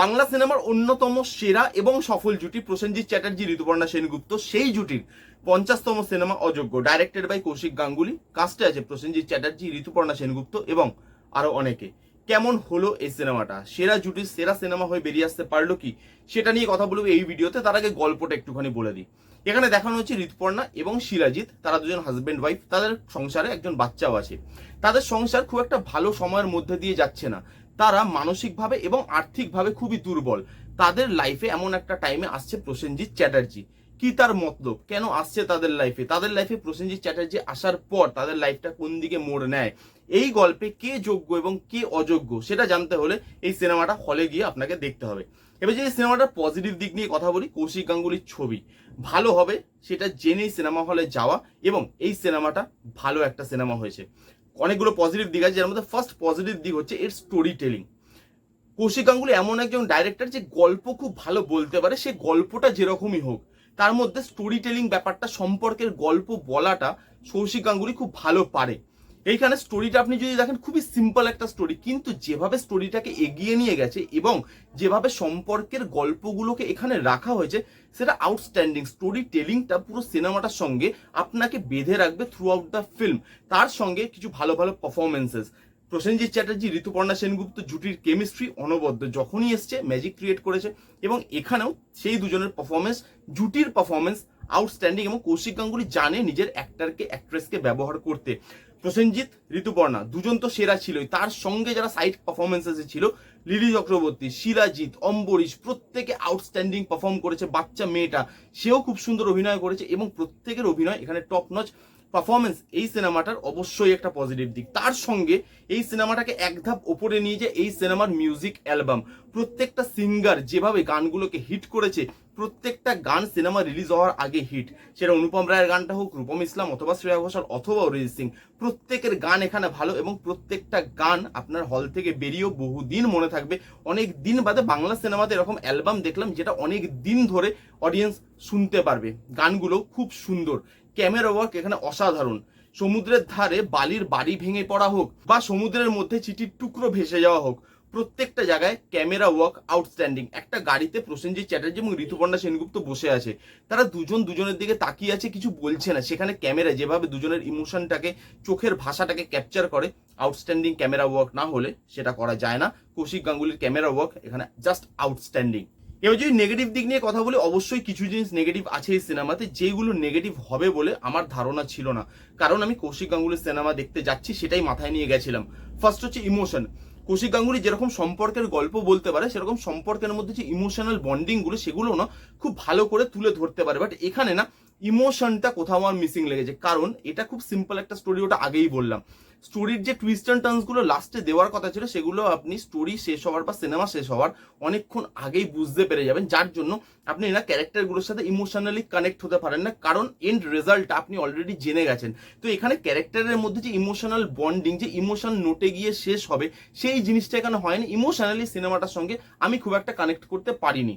বাংলা সিনেমার অন্যতম সেরা এবং সফল জুটি প্রসেনজিৎ চ্যাটার্জি, ঋতুপর্ণা সেনগুপ্ত। সেই জুটির পঞ্চাশতম cinema Ajogyo. Directed by Kaushik Ganguly. কাস্টে আছে প্রসেনজিৎ চ্যাটার্জি, ঋতুপর্ণা সেনগুপ্ত এবং আরও অনেকে। কেমন হলো এই সিনেমাটা? সেরা জুটির সেরা সিনেমা হয়ে বেরিয়ে আসতে পারল কি? সেটা নিয়ে কথা বলব এই ভিডিওতে। তার আগে গল্পটা একটুখানি বলে দিই। এখানে দেখানো হচ্ছে ঋতুপর্ণা এবং শিলাজিৎ। তারা দুজন হাজব্যান্ড ওয়াইফ তাদের সংসারে একজন বাচ্চাও আছে। তাদের সংসার খুব একটা ভালো সময়ের মধ্যে দিয়ে যাচ্ছে না। তারা মানসিকভাবে এবং আর্থিকভাবে খুবই দুর্বল। তাদের লাইফে এমন একটা টাইমে আসছে প্রসেনজিৎ চ্যাটার্জি। কি তার মতলব? কেন আসছে তাদের লাইফে তাদের লাইফে প্রসেনজিৎ চ্যাটার্জি আসার পর তাদের লাইফটা কোন দিকে মোড় নেয়? এই গল্পে কে যোগ্য এবং কে অযোগ্য সেটা জানতে হলে এই সিনেমাটা হলে গিয়ে আপনাকে দেখতে হবে। এবার যে সিনেমাটার পজিটিভ দিক নিয়ে কথা বলি, কৌশিক গাঙ্গুলির ছবি। ভালো হবে সেটা জেনেই সিনেমা হলে যাওয়া এবং এই সিনেমাটা ভালো একটা সিনেমা হয়েছে। অনেকগুলো পজিটিভ দিক আছে, যার মধ্যে ফার্স্ট পজিটিভ দিক হচ্ছে এর স্টোরি টেলিং কৌশিক গাঙ্গুলি এমন একজন ডাইরেক্টর যে গল্প খুব ভালো বলতে পারে, সে গল্পটা যেরকমই হোক, তার মধ্যে স্টোরি টেলিং ব্যাপারটা সম্পর্কের গল্প বলাটা কৌশিক গাঙ্গুলি খুব ভালো পারে। এইখানে স্টোরিটা আপনি যদি দেখেন, খুবই সিম্পল একটা স্টোরি কিন্তু যেভাবে স্টোরিটাকে এগিয়ে নিয়ে গেছে এবং যেভাবে সম্পর্কের গল্পগুলোকে এখানে রাখা হয়েছে, সেটা আউটস্ট্যান্ডিং স্টোরি টেলিংটা পুরো সিনেমাটার সঙ্গে আপনাকে বেঁধে রাখবে থ্রু আউট দ্য ফিল্ম তার সঙ্গে কিছু ভালো ভালো পারফরমেন্সেস প্রসেনজিৎ চ্যাটার্জি, ঋতুপর্ণা সেনগুপ্ত, জুটির কেমিস্ট্রি অনবদ্য, যখনই এসছে ম্যাজিক ক্রিয়েট করেছে এবং এখানেও সেই দুজনের পারফরমেন্স জুটির পারফরমেন্স আউটস্ট্যান্ডিং এবং কৌশিক গাঙ্গুলি জানে নিজের অ্যাক্টারকে অ্যাক্ট্রেসকে ব্যবহার করতে। প্রসেনজিৎ, ঋতুপর্ণা, দুজন তো সেরা ছিলই। তার সঙ্গে যারা সাইড পারফরমেন্সেসে ছিল, লিলি চক্রবর্তী, শিলাজিৎ, অম্বরীশ, প্রত্যেকে আউটস্ট্যান্ডিং পারফর্ম করেছে বাচ্চা মেয়েটা। সেও খুব সুন্দর অভিনয় করেছে এবং প্রত্যেকের অভিনয় এখানে টপ নচ পারফরমেন্স এই সিনেমাটার অবশ্যই একটা পজিটিভ দিক। তার সঙ্গে এই সিনেমাটাকে এক ধাপ ওপরে নিয়ে যায় এই সিনেমার মিউজিক অ্যালবাম প্রত্যেকটা সিঙ্গার যেভাবে গানগুলোকে হিট করেছে প্রত্যেকটা গান সিনেমা রিলিজ হওয়ার আগে হিট সেটা অনুপম রায়ের গানটা হোক, রূপম ইসলাম অথবা শ্রেয়া ঘোষাল অথবা অরিজিৎ সিং। প্রত্যেকের গান এখানে ভালো এবং প্রত্যেকটা গান আপনার হল থেকে বেরিয়েও বহুদিন মনে থাকবে। অনেক দিন বাদে বাংলা সিনেমাতে এরকম অ্যালবাম দেখলাম যেটা অনেক দিন ধরে অডিয়েন্স শুনতে পারবে। গানগুলো খুব সুন্দর। ক্যামেরা ওয়ার্ক এখানে অসাধারণ। সমুদ্রের ধারে বালির বাড়ি ভেঙে পড়া হোক বা সমুদ্রের মধ্যে চিঠির টুকরো ভেসে যাওয়া হোক প্রত্যেকটা জায়গায় ক্যামেরা ওয়ার্ক আউটস্ট্যান্ডিং। একটা গাড়িতে প্রসেনজিৎ চ্যাটার্জি এবং ঋতুপর্ণা সেনগুপ্ত বসে আছে। তারা দুজন দুজনের দিকে তাকিয়ে আছে, কিছু বলছে না। সেখানে ক্যামেরা যেভাবে দুজনের ইমোশনটাকে, চোখের ভাষাটাকে ক্যাপচার করে, আউটস্ট্যান্ডিং ক্যামেরা ওয়ার্ক না হলে সেটা করা যায় না। কৌশিক গাঙ্গুলির ক্যামেরা ওয়ার্ক এখানে জাস্ট আউটস্ট্যান্ডিং। এবার যদি নেগেটিভ দিক নিয়ে কথা বলি, অবশ্যই কিছু জিনিস নেগেটিভ আছে এই সিনেমাতে। যেগুলো নেগেটিভ হবে বলে আমার ধারণা ছিল না। কারণ আমি কৌশিক গাঙ্গুলির সিনেমা দেখতে যাচ্ছি, সেটাই মাথায় নিয়ে গেছিলাম। ফার্স্ট হচ্ছে ইমোশন। কৌশিক গাঙ্গুলি যেরকম সম্পর্কের গল্প বলতে পারে, সেরকম সম্পর্কের মধ্যে যে ইমোশনাল বন্ডিংগুলো সেগুলো না খুব ভালো করে তুলে ধরতে পারে। বাট এখানে না ইমোশনটা কোথাও আমার মিসিং লেগেছে। কারণ এটা খুব সিম্পল একটা স্টোরি ওটা আগেই বললাম। স্টোরির যে টুইস্ট অ্যান্ড টার্নসগুলো লাস্টে দেওয়ার কথা ছিল, সেগুলো আপনি স্টোরি শেষ হওয়ার বা সিনেমা শেষ হওয়ার অনেকক্ষণ আগেই বুঝতে পেরে যাবেন। যার জন্য আপনি না ক্যারেক্টারগুলোর সাথে ইমোশনালি কানেক্ট হতে পারেন না, কারণ এন্ড রেজাল্ট আপনি অলরেডি জেনে গেছেন। তো এখানে ক্যারেক্টারের মধ্যে যে ইমোশনাল বন্ডিং যে ইমোশন নোটে গিয়ে শেষ হবে, সেই জিনিসটা এখানে হয়নি। ইমোশনালি সিনেমাটার সঙ্গে আমি খুব একটা কানেক্ট করতে পারিনি।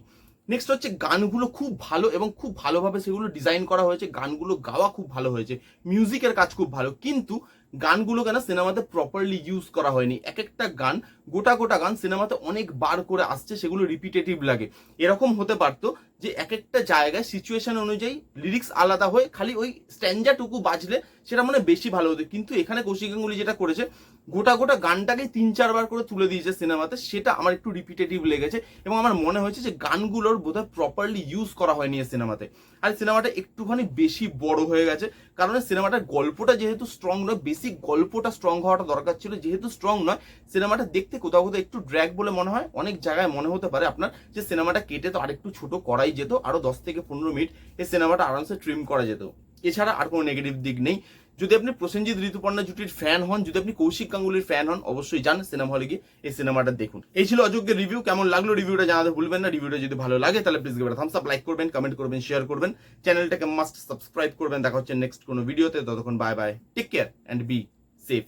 নেক্সট হচ্ছে গানগুলো খুব ভালো এবং খুব ভালোভাবে সেগুলো ডিজাইন করা হয়েছে। গানগুলো গাওয়া খুব ভালো হয়েছে। মিউজিকের কাজ খুব ভালো। কিন্তু গানগুলো কেন সিনেমাতে প্রপারলি ইউজ করা হয়নি। এক একটা গান, গোটা গোটা গান সিনেমাতে অনেক বার করে আসছে, সেগুলো রিপিটেটিভ লাগে। এরকম হতে পারতো যে এক একটা জায়গায় সিচুয়েশন অনুযায়ী লিরিক্স আলাদা হয়ে খালি ওই স্ট্যান্ডাটুকু বাজলে সেটা মানে বেশি ভালো হতো। কিন্তু এখানে কৌশিক গাঙ্গুলি যেটা করেছে, গোটা গোটা গানটাকে তিন চারবার করে তুলে দিয়েছে সিনেমাতে, সেটা আমার একটু রিপিটেটিভ লেগেছে এবং আমার মনে হয়েছে যে গানগুলোর বোধহয় প্রপারলি ইউজ করা হয়নি এই সিনেমাতে। আর সিনেমাটা একটুখানি বেশি বড় হয়ে গেছে, কারণ সিনেমাটার গল্পটা যেহেতু স্ট্রং নয় বেসিক গল্পটা স্ট্রং হওয়াটা দরকার ছিল। যেহেতু স্ট্রং নয়, সিনেমাটা দেখতে কোথাও কোথাও একটু ড্র্যাগ বলে মনে হয়। অনেক জায়গায় মনে হতে পারে আপনার যে সিনেমাটা কেটে তো আরেকটু ছোট করাই যেত, আরও দশ থেকে পনেরো মিনিট এই সিনেমাটা আরামসে ট্রিম করা যেত। এছাড়া আর কোনো নেগেটিভ দিক নেই। যদি আপনি প্রসেনজিৎ ঋতুপর্ণা জুটির ফ্যান হন, যদি আপনি কৌশিক গাঙ্গুলির ফ্যান হন, অবশ্যই যান সিনেমা হলে গিয়ে এই সিনেমাটা দেখুন। এই ছিল অযোগ্যের রিভিউ কেমন লাগল রিভিউটা জানাতে ভুলবেন না। রিভিউটা যদি ভালো লাগে, তাহলে please give thumbs up like করবেন কমেন্ট করবেন শেয়ার করবেন। চ্যানেলটাকে মাস্ট সাবস্ক্রাইব করবেন। দেখা হচ্ছে নেক্সট কোনো ভিডিওতে ততক্ষণ bye bye take care and be safe